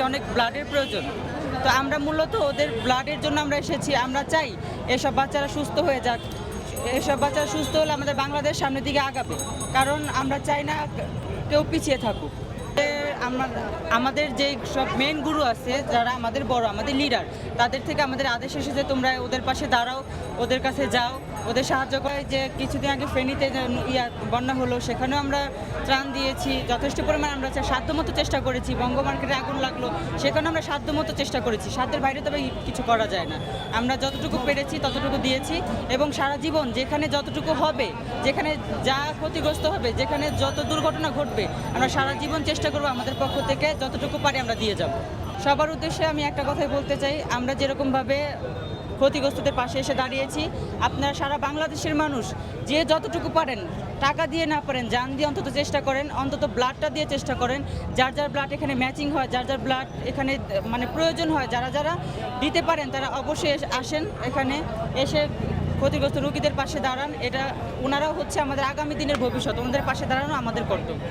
কি অনেক ব্লাডের প্রয়োজন। তো আমরা মূলত ওদের ব্লাডের জন্য আমরা এসেছি। আমরা চাই এসব বাচ্চারা সুস্থ হয়ে যাক। এসব বাচ্চারা সুস্থ হলে আমাদের বাংলাদেশ সামনের দিকে আগাবে। কারণ আমরা চাই না কেউ পিছিয়ে থাকুক। আমাদের যে সব মেন গুরু আছে, যারা আমাদের বড়, আমাদের লিডার তাদের থেকে আমাদের আদেশ এসেছে তোমরা ওদের পাশে দাঁড়াও, ওদের কাছে যাও। ওদের সাহায্য করে যে কিছুদিন আগে ফেনীতে ইয়া বন্যা হলো, সেখানেও আমরা ত্রাণ দিয়েছি, যথেষ্ট পরিমাণ আমরা সাধ্যমতো চেষ্টা করেছি বঙ্গ মার্কেটে আগুন লাগল সেখানে আমরা সাধ্যমতো চেষ্টা করেছি। সাধ্যের বাইরে তবে কিছু করা যায় না। আমরা যতটুকু পেরেছি ততটুকু দিয়েছি এবং সারা জীবন যেখানে যতটুকু হবে, যেখানে যা ক্ষতিগ্রস্ত হবে, যেখানে যত দুর্ঘটনা ঘটবে, আমরা সারা জীবন চেষ্টা করব আমাদের পক্ষ থেকে যতটুকু পারি আমরা দিয়ে যাব। সবার উদ্দেশ্যে আমি একটা কথাই বলতে চাই, আমরা যেরকমভাবে ক্ষতিগ্রস্তদের পাশে এসে দাঁড়িয়েছি। আপনারা সারা বাংলাদেশের মানুষ যে যতটুকু পারেন টাকা দিয়ে না পারেন, জান দিয়ে অন্তত চেষ্টা করেন, অন্তত ব্লাডটা দিয়ে চেষ্টা করেন। যার যার ব্লাড এখানে ম্যাচিং হয়, যার যার ব্লাড এখানে মানে প্রয়োজন হয়, যারা যারা দিতে পারেন, তারা অবশ্যই আসেন এখানে, এসে ক্ষতিগ্রস্ত রোগীদের পাশে দাঁড়ান। এটা ওনারাও হচ্ছে আমাদের আগামী দিনের ভবিষ্যৎ, ওনাদের পাশে দাঁড়ানো আমাদের কর্তব্য।